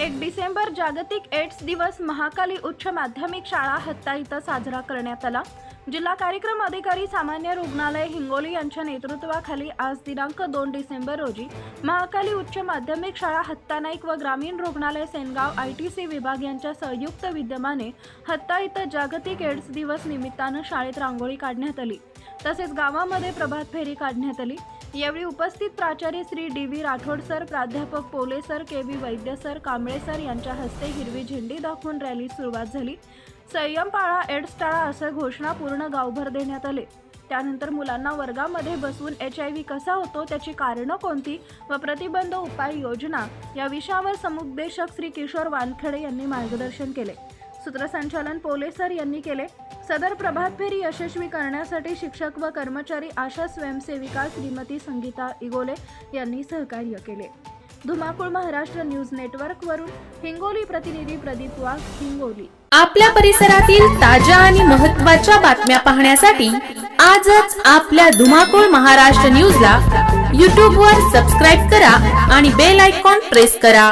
एक डिसेंबर जागतिक एड्स दिवस महाकाली उच्च माध्यमिक शाळा हत्ता इथं साजरा करण्यात आला. जिल्हा कार्यक्रम अधिकारी सामान्य रुग्णालय हिंगोली यांच्या नेतृत्वाखाली आज दिनांक दोन डिसेंबर रोजी महाकाली उच्च माध्यमिक शाळा हत्ता नाईक व ग्रामीण रुग्णालय सेनगाव आय टी सी विभाग यांच्या संयुक्त विद्यमाने हत्ता इथं जागतिक एड्स दिवस निमित्तानं शाळेत रांगोळी काढण्यात आली. तसेच गावामध्ये प्रभात फेरी काढण्यात आली. यावेळी उपस्थित प्राचार्य Shri D V Rathod sir प्राध्यापक Pole sir K V Vaidya sir Kamble sir यांच्या हस्ते हिरवी झेंडी दाखवून रॅली सुरुवात झाली. संयम पाळा एड्स टाळा असं घोषणा पूर्ण गावभर देण्यात आले. त्यानंतर मुलांना वर्गामध्ये बसवून एच आय व्ही कसा होतो त्याची कारणं कोणती व प्रतिबंध उपाय योजना या विषयावर समुपदेशक श्री किशोर वानखेडे यांनी मार्गदर्शन केले. सूत्रसंचालन पोले सर यांनी केले. सदर प्रभात फेरी यशस्वी करण्यासाठी शिक्षक व कर्मचारी आशा स्वयंसेविका श्रीमती संगीता इगोले यांनी सहकार्य केले. धुमाकूळ महाराष्ट्र न्यूज नेटवर्क वरून हिंगोली प्रतिनिधी प्रदीप वाघ हिंगोली. आपल्या परिसरातील ताज्या आणि महत्त्वाच्या बातम्या पाहण्यासाठी आजच आपल्या धुमाकूळ महाराष्ट्र न्यूजला यूट्यूबवर सबस्क्राईब करा आणि बेल आयकॉन प्रेस करा.